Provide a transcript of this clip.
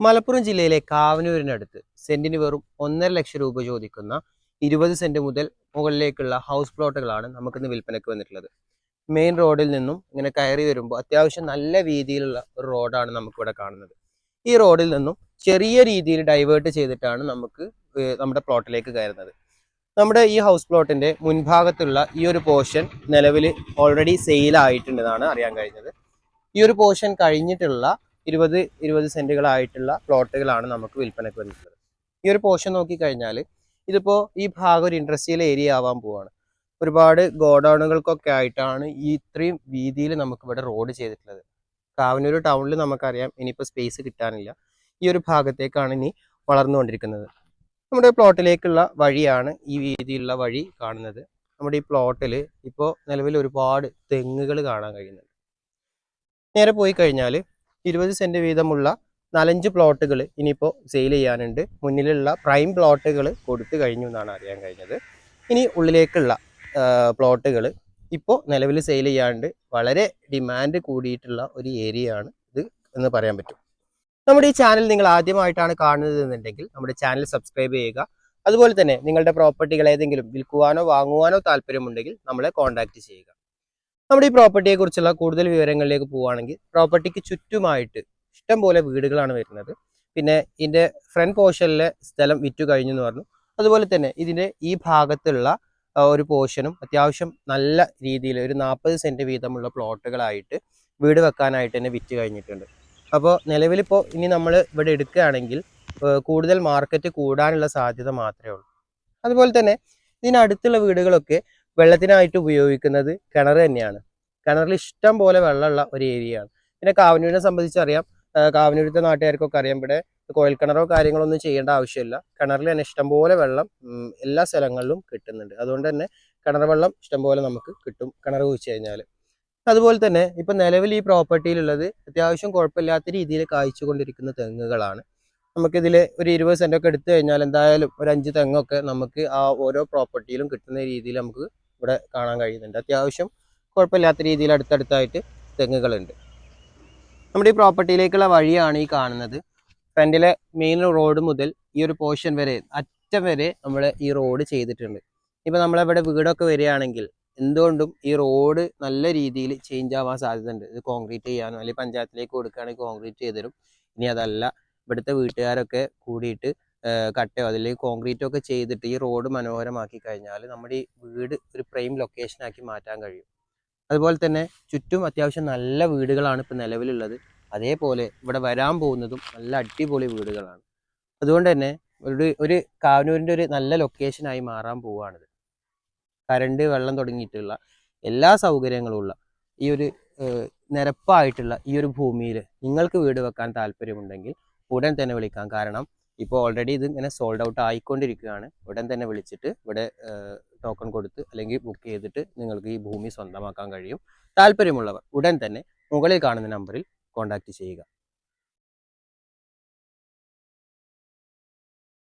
മലപ്പുറം ജില്ലയിലെ കാവനൂരിനടുത്ത് സെന്റിന് വെറും ഒന്നര ലക്ഷം രൂപ ചോദിക്കുന്ന ഇരുപത് സെന്റ് മുതൽ മുകളിലേക്കുള്ള ഹൗസ് പ്ലോട്ടുകളാണ് നമുക്കിന്ന് വിൽപ്പനയ്ക്ക് വന്നിട്ടുള്ളത്. മെയിൻ റോഡിൽ നിന്നും ഇങ്ങനെ കയറി വരുമ്പോൾ അത്യാവശ്യം നല്ല രീതിയിലുള്ള ഒരു റോഡാണ് നമുക്കിവിടെ കാണുന്നത്. ഈ റോഡിൽ നിന്നും ചെറിയ രീതിയിൽ ഡൈവേർട്ട് ചെയ്തിട്ടാണ് നമുക്ക് നമ്മുടെ പ്ലോട്ടിലേക്ക് കയറുന്നത്. നമ്മുടെ ഈ ഹൗസ് പ്ലോട്ടിന്റെ മുൻഭാഗത്തുള്ള ഈ ഒരു പോർഷൻ നിലവിൽ ഓൾറെഡി സെയിൽ ആയിട്ടുണ്ടെന്നാണ് അറിയാൻ കഴിഞ്ഞത്. ഈ ഒരു പോർഷൻ കഴിഞ്ഞിട്ടുള്ള ഇരുപത് ഇരുപത് സെന്റുകളായിട്ടുള്ള പ്ലോട്ടുകളാണ് നമുക്ക് വിൽപ്പനയ്ക്ക് വന്നിട്ടുള്ളത്. ഈ ഒരു പോർഷൻ നോക്കിക്കഴിഞ്ഞാൽ ഇതിപ്പോൾ ഈ ഭാഗം ഒരു ഇൻഡസ്ട്രിയൽ ഏരിയ ആവാൻ പോവാണ്. ഒരുപാട് ഗോഡൗണുകൾക്കൊക്കെ ആയിട്ടാണ് ഈ ഇത്രയും വീതിയിൽ നമുക്ക് ഇവിടെ റോഡ് ചെയ്തിട്ടുള്ളത്. കാവനൂർ ടൗണിൽ നമുക്കറിയാം ഇനിയിപ്പോൾ സ്പേസ് കിട്ടാനില്ല. ഈ ഒരു ഭാഗത്തേക്കാണ് ഇനി വളർന്നുകൊണ്ടിരിക്കുന്നത്. നമ്മുടെ പ്ലോട്ടിലേക്കുള്ള വഴിയാണ് ഈ വീതിയുള്ള വഴി കാണുന്നത്. നമ്മുടെ ഈ പ്ലോട്ടിൽ ഇപ്പോൾ നിലവിൽ ഒരുപാട് തെങ്ങുകൾ കാണാൻ കഴിയുന്നുണ്ട്. നേരെ പോയി കഴിഞ്ഞാൽ ഇരുപത് സെന്റ് വീതമുള്ള നാലഞ്ച് പ്ലോട്ടുകൾ ഇനിയിപ്പോൾ സെയിൽ ചെയ്യാനുണ്ട്. മുന്നിലുള്ള പ്രൈം പ്ലോട്ടുകൾ കൊടുത്തു കഴിഞ്ഞു എന്നാണ് അറിയാൻ കഴിഞ്ഞത്. ഇനി ഉള്ളിലേക്കുള്ള പ്ലോട്ടുകൾ ഇപ്പോൾ നിലവിൽ സെയിൽ ചെയ്യാണ്ട് വളരെ ഡിമാൻഡ് കൂടിയിട്ടുള്ള ഒരു ഏരിയ ആണ് ഇത് എന്ന് പറയാൻ പറ്റും. നമ്മുടെ ഈ ചാനൽ നിങ്ങൾ ആദ്യമായിട്ടാണ് കാണുന്നത് എന്നുണ്ടെങ്കിൽ നമ്മുടെ ചാനൽ സബ്സ്ക്രൈബ് ചെയ്യുക. അതുപോലെ തന്നെ നിങ്ങളുടെ പ്രോപ്പർട്ടികൾ ഏതെങ്കിലും വിൽക്കുവാനോ വാങ്ങുവാനോ താല്പര്യമുണ്ടെങ്കിൽ നമ്മളെ കോൺടാക്റ്റ് ചെയ്യുക. നമ്മുടെ ഈ പ്രോപ്പർട്ടിയെ കുറിച്ചുള്ള കൂടുതൽ വിവരങ്ങളിലേക്ക് പോവുകയാണെങ്കിൽ പ്രോപ്പർട്ടിക്ക് ചുറ്റുമായിട്ട് ഇഷ്ടംപോലെ വീടുകളാണ് വരുന്നത്. പിന്നെ ഇതിന്റെ ഫ്രണ്ട് പോർഷനിലെ സ്ഥലം വിറ്റു കഴിഞ്ഞു എന്ന് പറഞ്ഞു. അതുപോലെ തന്നെ ഇതിന്റെ ഈ ഭാഗത്തുള്ള ഒരു പോർഷനും അത്യാവശ്യം നല്ല രീതിയിൽ ഒരു നാൽപ്പത് സെന്റ് വീതമുള്ള പ്ലോട്ടുകളായിട്ട് വീട് വെക്കാനായിട്ട് തന്നെ വിറ്റ് കഴിഞ്ഞിട്ടുണ്ട്. അപ്പോൾ നിലവിലിപ്പോൾ ഇനി നമ്മൾ ഇവിടെ എടുക്കുകയാണെങ്കിൽ കൂടുതൽ മാർക്കറ്റ് കൂടാനുള്ള സാധ്യത മാത്രമേ ഉള്ളൂ. അതുപോലെ തന്നെ ഇതിനടുത്തുള്ള വീടുകളൊക്കെ വെള്ളത്തിനായിട്ട് ഉപയോഗിക്കുന്നത് കിണർ തന്നെയാണ്. കിണറിൽ ഇഷ്ടം പോലെ വെള്ളമുള്ള ഒരു ഏരിയയാണ്. പിന്നെ കാവനൂരിനെ സംബന്ധിച്ചറിയാം കാവനൂരിത്തെ നാട്ടുകാർക്കൊക്കെ അറിയാം. ഇവിടെ കോയൽക്കിണറോ കിണറോ കാര്യങ്ങളോ ഒന്നും ചെയ്യേണ്ട ആവശ്യമില്ല. കിണറിൽ തന്നെ ഇഷ്ടംപോലെ വെള്ളം എല്ലാ സ്ഥലങ്ങളിലും കിട്ടുന്നുണ്ട്. അതുകൊണ്ട് തന്നെ കിണർ വെള്ളം ഇഷ്ടംപോലെ നമുക്ക് കിട്ടും കിണർ കുഴിച്ച് കഴിഞ്ഞാൽ അതുപോലെ തന്നെ ഇപ്പം നിലവിൽ ഈ പ്രോപ്പർട്ടിയിലുള്ളത് അത്യാവശ്യം കുഴപ്പമില്ലാത്ത രീതിയിൽ കായ്ച്ചുകൊണ്ടിരിക്കുന്ന തെങ്ങുകളാണ്. നമുക്കിതിൽ ഒരു ഇരുപത് സെന്റൊക്കെ എടുത്തു കഴിഞ്ഞാൽ എന്തായാലും ഒരു അഞ്ച് തെങ്ങൊക്കെ നമുക്ക് ആ ഓരോ പ്രോപ്പർട്ടിയിലും കിട്ടുന്ന രീതിയിൽ നമുക്ക് ഇവിടെ കാണാൻ കഴിയുന്നുണ്ട്. അത്യാവശ്യം കുഴപ്പമില്ലാത്ത രീതിയിൽ അടുത്തടുത്തായിട്ട് തെങ്ങുകളുണ്ട്. നമ്മുടെ ഈ പ്രോപ്പർട്ടിയിലേക്കുള്ള വഴിയാണ് ഈ കാണുന്നത്. ഫ്രണ്ടിലെ മെയിൻ റോഡ് മുതൽ ഈ ഒരു പോർഷൻ വരെ അറ്റം വരെ നമ്മൾ ഈ റോഡ് ചെയ്തിട്ടുണ്ട്. ഇപ്പം നമ്മളിവിടെ വീടൊക്കെ വരികയാണെങ്കിൽ എന്തുകൊണ്ടും ഈ റോഡ് നല്ല രീതിയിൽ ചേഞ്ച് ആവാൻ സാധ്യതയുണ്ട്. ഇത് കോൺക്രീറ്റ് ചെയ്യാനോ അല്ലെങ്കിൽ പഞ്ചായത്തിലേക്ക് കൊടുക്കുകയാണെങ്കിൽ കോൺക്രീറ്റ് ചെയ്തു തരും. ഇനി അതല്ല ഇവിടുത്തെ വീട്ടുകാരൊക്കെ കൂടിയിട്ട് കട്ടയോ അല്ലെങ്കിൽ കോൺക്രീറ്റോ ഒക്കെ ചെയ്തിട്ട് ഈ റോഡ് മനോഹരമാക്കി കഴിഞ്ഞാൽ നമ്മുടെ ഈ വീട് ഒരു പ്രൈം ലൊക്കേഷനാക്കി മാറ്റാൻ കഴിയും. അതുപോലെ തന്നെ ചുറ്റും അത്യാവശ്യം നല്ല വീടുകളാണ് ഇപ്പം നിലവിലുള്ളത്. അതേപോലെ ഇവിടെ വരാൻ പോകുന്നതും നല്ല അടിപൊളി വീടുകളാണ്. അതുകൊണ്ട് തന്നെ ഒരു ഒരു കാവനൂരിന്റെ ഒരു നല്ല ലൊക്കേഷനായി മാറാൻ പോവുകയാണിത്. കരണ്ട് വെള്ളം തുടങ്ങിയിട്ടുള്ള എല്ലാ സൗകര്യങ്ങളും ഉള്ള ഈ ഒരു നിരപ്പായിട്ടുള്ള ഈ ഒരു ഭൂമിയിൽ നിങ്ങൾക്ക് വീട് വെക്കാൻ താല്പര്യമുണ്ടെങ്കിൽ ഉടൻ തന്നെ വിളിക്കാം. കാരണം ഇപ്പോൾ ഓൾറെഡി ഇത് ഇങ്ങനെ സോൾഡ് ഔട്ട് ആയിക്കൊണ്ടിരിക്കുകയാണ്. ഉടൻ തന്നെ വിളിച്ചിട്ട് ഇവിടെ ടോക്കൺ കൊടുത്ത് അല്ലെങ്കിൽ ബുക്ക് ചെയ്തിട്ട് നിങ്ങൾക്ക് ഈ ഭൂമി സ്വന്തമാക്കാൻ കഴിയും. താല്പര്യമുള്ളവർ ഉടൻ തന്നെ മുകളിൽ കാണുന്ന നമ്പറിൽ കോൺടാക്റ്റ് ചെയ്യുക.